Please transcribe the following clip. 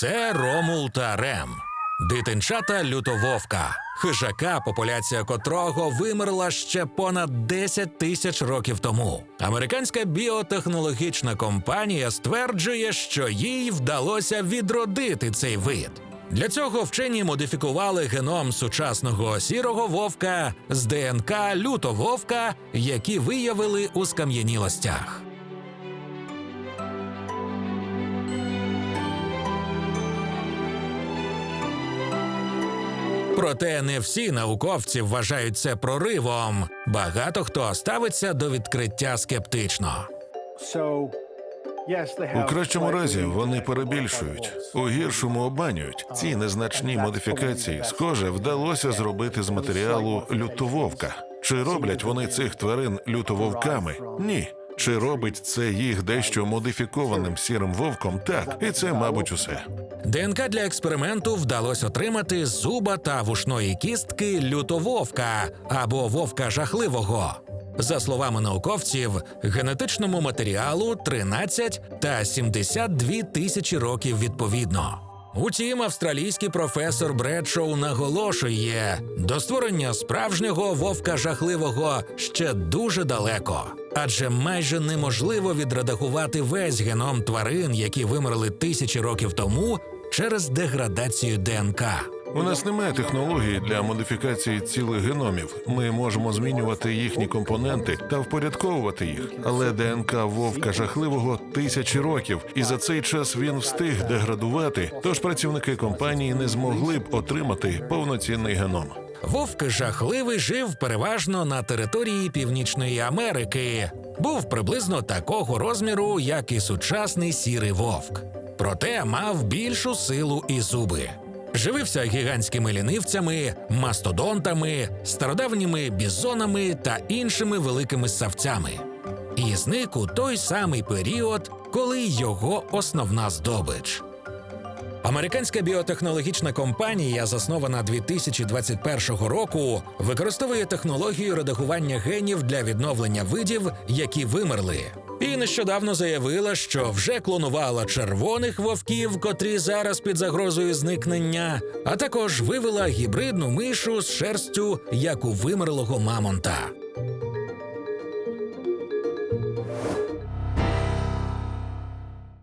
Це Ромул та Рем, дитинчата лютововка, хижака, популяція котрого вимерла ще понад 10 тисяч років тому. Американська біотехнологічна компанія стверджує, що їй вдалося відродити цей вид. Для цього вчені модифікували геном сучасного сірого вовка з ДНК лютововка, які виявили у скам'янілостях. Проте не всі науковці вважають це проривом. Багато хто ставиться до відкриття скептично. У кращому разі вони перебільшують, у гіршому обманюють. Ці незначні модифікації, схоже, вдалося зробити з матеріалу лютововка. Чи роблять вони цих тварин лютововками? Ні. Чи робить це їх дещо модифікованим сірим вовком? Так, і це, мабуть, усе. ДНК для експерименту вдалося отримати з зуба та вушної кістки лютововка або вовка жахливого. За словами науковців, генетичному матеріалу 13 та 72 тисячі років відповідно. Утім, австралійський професор Бредшоу наголошує, до створення справжнього вовка жахливого ще дуже далеко, адже майже неможливо відредагувати весь геном тварин, які вимерли тисячі років тому через деградацію ДНК. У нас немає технології для модифікації цілих геномів. Ми можемо змінювати їхні компоненти та впорядковувати їх. Але ДНК вовка жахливого тисячі років, і за цей час він встиг деградувати. Тож працівники компанії не змогли б отримати повноцінний геном. Вовк жахливий жив переважно на території Північної Америки. Був приблизно такого розміру, як і сучасний сірий вовк. Проте мав більшу силу і зуби. Живився гігантськими лінивцями, мастодонтами, стародавніми бізонами та іншими великими ссавцями. І зник у той самий період, коли його основна здобич. Американська біотехнологічна компанія, заснована 2021 року, використовує технологію редагування генів для відновлення видів, які вимерли. І нещодавно заявила, що вже клонувала червоних вовків, котрі зараз під загрозою зникнення, а також вивела гібридну мишу з шерстю, як у вимерлого мамонта.